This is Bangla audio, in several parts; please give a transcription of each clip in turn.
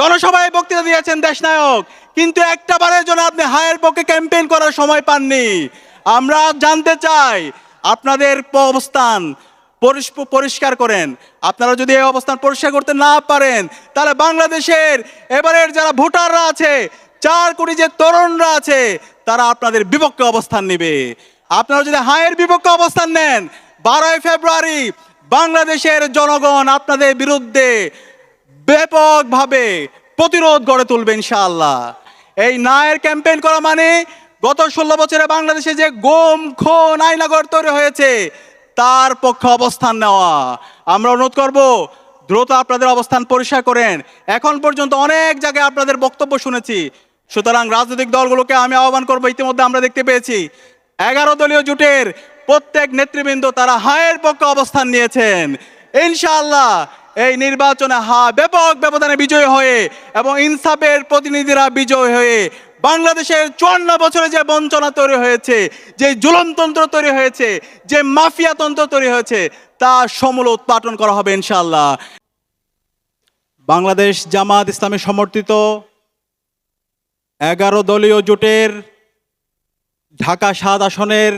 জনসভায় বক্তৃতা দিয়েছেন দেশনায়ক। কিন্তু একটা বারের জন্য আপনি হায়ের পক্ষে ক্যাম্পেইন করার সময় পাননি। আমরা জানতে চাই, আপনাদের অবস্থান পরিষ্কার করেন। আপনারা যদি এই অবস্থান পরিষ্কার করতে না পারেন, তাহলে বাংলাদেশের এবারের যারা ভোটাররা আছে, চার কোটি যে তরুণরা আছে, তারা আপনাদের বিপক্ষে অবস্থান নেবে। আপনারা যদি হায়ের বিপক্ষে অবস্থান নেন, বারোই ফেব্রুয়ারি বাংলাদেশের জনগণ আপনাদের বিরুদ্ধে ব্যাপকভাবে প্রতিরোধ গড়ে তুলবে ইনশাআল্লাহ। এই নায়ের ক্যাম্পেইন করা মানে গত ষোলো বছরে বাংলাদেশে যে গোম খুন আইনাগর তৈরি হয়েছে, তার পক্ষে অবস্থান নেওয়া। আমরা অনুরোধ করব, দ্রুত আপনাদের অবস্থান পরিষ্কার করেন। এখন পর্যন্ত অনেক জায়গায় আপনাদের বক্তব্য শুনেছি। সুতরাং রাজনৈতিক দলগুলোকে আমি আহ্বান করব, ইতিমধ্যে আমরা দেখতে পেয়েছি। এগারো দলীয় জোটের প্রত্যেক নেতৃবৃন্দ তারা হায়ের পক্ষে অবস্থান নিয়েছেন। ইনশাআল্লাহ এই নির্বাচনে হা, ব্যাপক ব্যবধানে বিজয় হয়ে এবং ইনসাফের প্রতিনিধিরা বিজয় হয়ে বাংলাদেশের চুয়ান্ন বছরে যে বঞ্চনা তৈরি হয়েছে, যে জুলনতন্ত্র তৈরি হয়েছে, যে মাফিয়া তন্ত্র তৈরি হয়েছে, তা সমূল উৎপাটন করা হবে ইনশাল্লাহ বাংলাদেশ জামাত ইসলামী সমর্থিত এগারো দলীয় জোটের ঢাকা সাত আসনের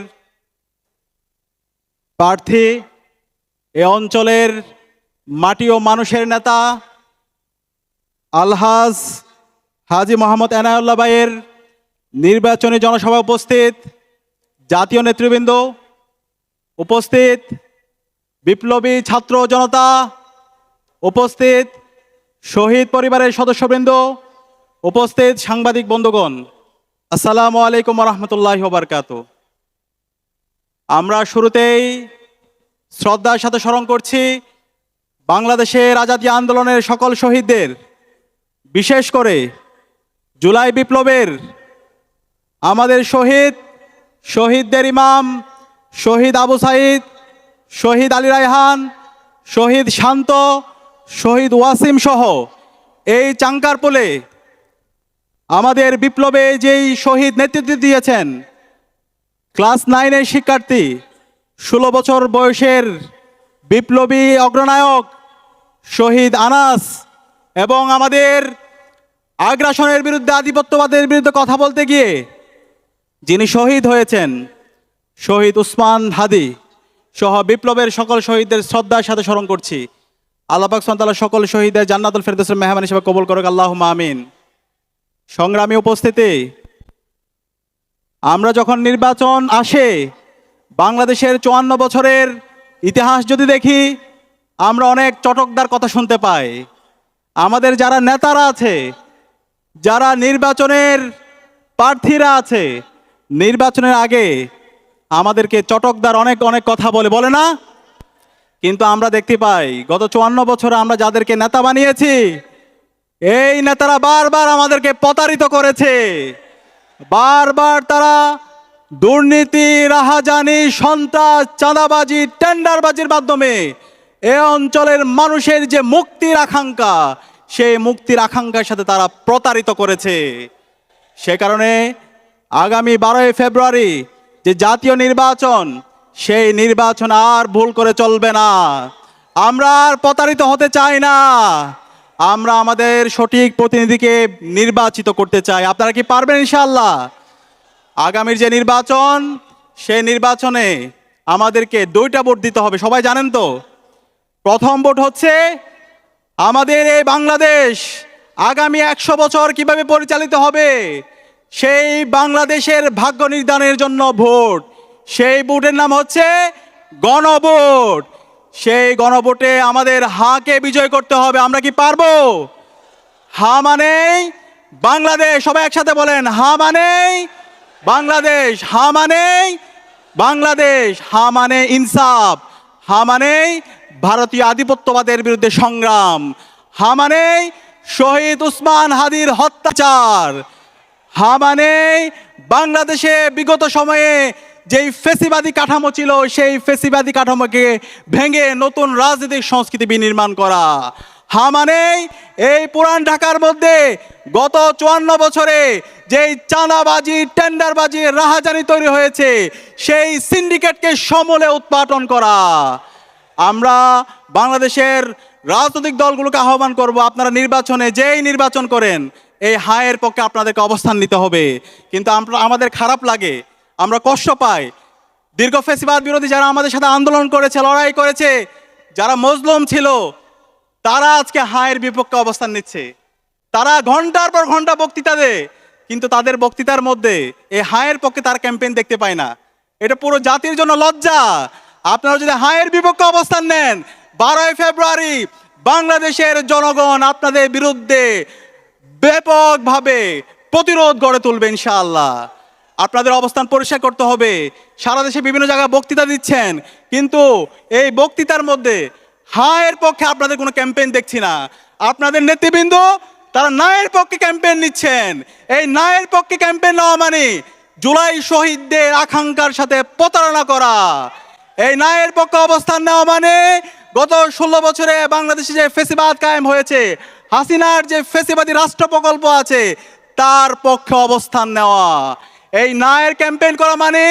প্রার্থী এ অঞ্চলের মাটি ও মানুষের নেতা আলহাজ হাজি মোহাম্মদ এনায়ুল্লাহ ভাইয়ের নির্বাচনী জনসভা উপস্থিত, জাতীয় নেতৃবৃন্দ উপস্থিত, বিপ্লবী ছাত্র জনতা উপস্থিত, শহীদ পরিবারের সদস্যবৃন্দ উপস্থিত, সাংবাদিক বন্ধুগণ, আসসালামু আলাইকুম রহমতুল্লাহ বারকাত আমরা শুরুতেই শ্রদ্ধার সাথে স্মরণ করছি বাংলাদেশের আজাদী আন্দোলনের সকল শহীদদের, বিশেষ করে জুলাই বিপ্লবের আমাদের শহীদ, শহীদদের ইমাম, শহীদ আবু সাইদ, শহীদ আলী রায়হান, শহীদ শান্ত, শহীদ ওয়াসিম সহ এই চাঙ্কারপোলে আমাদের বিপ্লবে যেই শহীদ নেতৃত্ব দিয়েছেন, ক্লাস নাইনের শিক্ষার্থী, ষোলো বছর বয়সের বিপ্লবী অগ্রনায়ক শহীদ আনাস এবং আমাদের আগ্রাসনের বিরুদ্ধে আধিপত্যবাদের বিরুদ্ধে কথা বলতে গিয়ে যিনি শহীদ হয়েছেন, শহীদ উসমান হাদি সহ বিপ্লবের সকল শহীদদের শ্রদ্ধার সাথে স্মরণ করছি। আল্লাহ পাক সন্তাল্লাহ সকল শহীদের জান্নাতুল ফেরদৌসের মেহমান হিসেবে কবুল করুক আল্লাহ মামিন সংগ্রামী উপস্থিতি, আমরা যখন নির্বাচন আসে, বাংলাদেশের চুয়ান্ন বছরের ইতিহাস যদি দেখি আমরা অনেক চটকদার কথা শুনতে পাই। আমাদের যারা নেতারা আছে, যারা নির্বাচনের প্রার্থীরা আছে, নির্বাচনের আগে আমাদেরকে চটকদার অনেক অনেক কথা বলে বলে না? কিন্তু আমরা দেখতে পাই, গত চুয়ান্ন বছরে আমরা যাদেরকে নেতা বানিয়েছি, এই নেতারা বারবার আমাদেরকে প্রতারিত করেছে। বারবার তারা দুর্নীতি, রাহাজানি, সন্ত্রাস, চাঁদাবাজি, টেন্ডারবাজির মাধ্যমে এ অঞ্চলের মানুষের যে মুক্তির আকাঙ্ক্ষা, সেই মুক্তির আকাঙ্ক্ষার সাথে তারা প্রতারিত করেছে। সে কারণে আগামী বারোই ফেব্রুয়ারি যে জাতীয় নির্বাচন, সেই নির্বাচন আর ভুল করে চলবে না। আমরা আর প্রতারিত হতে চাই না। আমরা আমাদের সঠিক প্রতিনিধিকে নির্বাচিত করতে চাই। আপনারা কি পারবেন ইনশাল্লাহ আগামীর যে নির্বাচন, সেই নির্বাচনে আমাদেরকে দুইটা ভোট দিতে হবে। সবাই জানেন তো? প্রথম ভোট হচ্ছে আমাদের এই বাংলাদেশ। আগামী একশো বছর কীভাবে পরিচালিত হবে? সেই বাংলাদেশের ভাগ্য নির্ধারণের জন্য ভোট। সেই ভোটের নাম হচ্ছে গণভোট। সেই গণভোটে আমাদের হাকে বিজয় করতে হবে, আমরা কি পারব? হা মানে বাংলাদেশ। সবাই একসাথে বলেন, হা মানে বাংলাদেশ। হা মানে বাংলাদেশ। হা মানে ইনসাফ। হা মানে ভারতীয় আধিপত্যবাদের বিরুদ্ধে সংগ্রাম। হা মানে শহীদ উসমান হাদির হত্যাচার। হা মানে বাংলাদেশে বিগত সময়ে যেই ফেসিবাদী কাঠামো ছিল, সেই ফেসিবাদী কাঠামোকে ভেঙে নতুন রাজনৈতিক সংস্কৃতি বিনির্মাণ করা। হা মানে এই পুরান ঢাকার মধ্যে গত চুয়ান্ন বছরে যেই চাঁদাবাজি, টেন্ডারবাজি, রাহাজানি তৈরি হয়েছে, সেই সিন্ডিকেটকে সমূলে উৎপাটন করা। আমরা বাংলাদেশের রাজনৈতিক দলগুলোকে আহ্বান করব, আপনারা নির্বাচনে যেই নির্বাচন করেন, এই হায়ের পক্ষে আপনাদেরকে অবস্থান নিতে হবে। কিন্তু আমরা, আমাদের খারাপ লাগে, আমরা কষ্ট পাই। দীর্ঘ ফেসিবাদ বিরোধী যারা আমাদের সাথে আন্দোলন করেছে, লড়াই করেছে, যারা মজলুম ছিল, তারা আজকে হায়ের বিপক্ষে অবস্থান নিচ্ছে। তারা ঘণ্টার পর ঘণ্টা বক্তৃতা দেয়, কিন্তু তাদের বক্তৃতার মধ্যে এই হায়ের পক্ষে তার ক্যাম্পেইন দেখতে পায় না। এটা পুরো জাতির জন্য লজ্জা। আপনারা যদি হায়ের বিপক্ষে অবস্থান নেন, বারোই ফেব্রুয়ারি বাংলাদেশের জনগণ আপনাদের বিরুদ্ধে ব্যাপকভাবে প্রতিরোধ গড়ে তুলবে ইনশাআল্লাহ। আপনাদের অবস্থান পরিষ্কার করতে হবে। সারা দেশে বিভিন্ন জায়গায় বক্তৃতা দিচ্ছেন, কিন্তু এই বক্তৃতার মধ্যে হায়ের পক্ষে আপনাদের কোনো ক্যাম্পেইন দেখছি না। আপনাদের নেতৃবৃন্দ, তারা নায়ের পক্ষে ক্যাম্পেইন নিচ্ছেন। এই নায়ের পক্ষে ক্যাম্পেইন নেওয়া মানে জুলাই শহীদদের আকাঙ্ক্ষার সাথে প্রতারণা করা। এই নায়ের পক্ষে অবস্থান নেওয়া মানে গত ষোলো বছরে বাংলাদেশে যে ফেসিবাদ কায়েম হয়েছে, হাসিনার যে ফেসিবাদী রাষ্ট্র প্রকল্প আছে, তার পক্ষে অবস্থান নেওয়া। এই নায়ের ক্যাম্পেইন করা মানে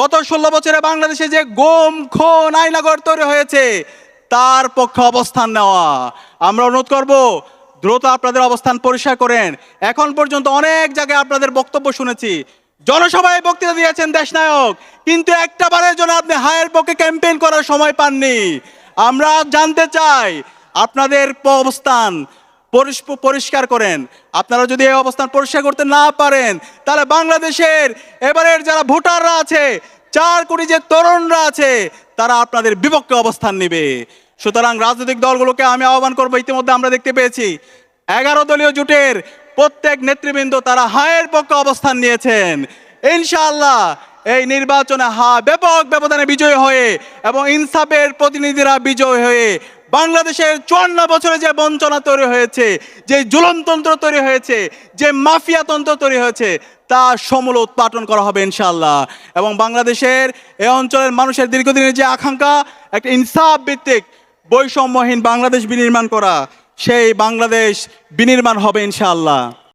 গত ষোলো বছরে বাংলাদেশে যে গোম, খুন আইনাগর তৈরি হয়েছে, তার পক্ষে অবস্থান নেওয়া। আমরা অনুরোধ করব, দ্রুত আপনাদের অবস্থান পরিষ্কার করেন। এখন পর্যন্ত অনেক জায়গায় আপনাদের বক্তব্য শুনেছি। জনসভায় বক্তৃতা দিয়েছেন দেশনায়ক, কিন্তু একটা বারের জন্য আপনি হায়ের পক্ষে ক্যাম্পেইন করার সময় পাননি। আমরা জানতে চাই, আপনাদের অবস্থান পরিষ্কার করেন। আপনারা যদি এই অবস্থান পরিষ্কার করতে না পারেন, তাহলে বাংলাদেশের এবারের যারা ভোটাররা আছে, চার কোটি যে তরুণরা আছে, তারা আপনাদের বিপক্ষে অবস্থান নেবে। সুতরাং রাজনৈতিক দলগুলোকে আমি আহ্বান করব, ইতিমধ্যে আমরা দেখতে পেয়েছি, এগারো দলীয় জোটের প্রত্যেক নেতৃবৃন্দ তারা হায়ের পক্ষে অবস্থান নিয়েছেন। ইনশাআল্লাহ এই নির্বাচনে হা ব্যাপক ব্যবধানে বিজয় হয়ে এবং ইনসাফের প্রতিনিধিরা বিজয় হয়ে বাংলাদেশের চুয়ান্ন বছরে যে বঞ্চনা তৈরি হয়েছে, যে জুলনতন্ত্র তৈরি হয়েছে, যে মাফিয়া তন্ত্র তৈরি হয়েছে, তা সমূল উৎপাটন করা হবে ইনশাল্লাহ এবং বাংলাদেশের এই অঞ্চলের মানুষের দীর্ঘদিনের যে আকাঙ্ক্ষা, একটা ইনসাফ ভিত্তিক বৈষম্যহীন বাংলাদেশ বিনির্মাণ করা সেই বাংলাদেশ বিনির্মাণ হবে ইনশাআল্লাহ।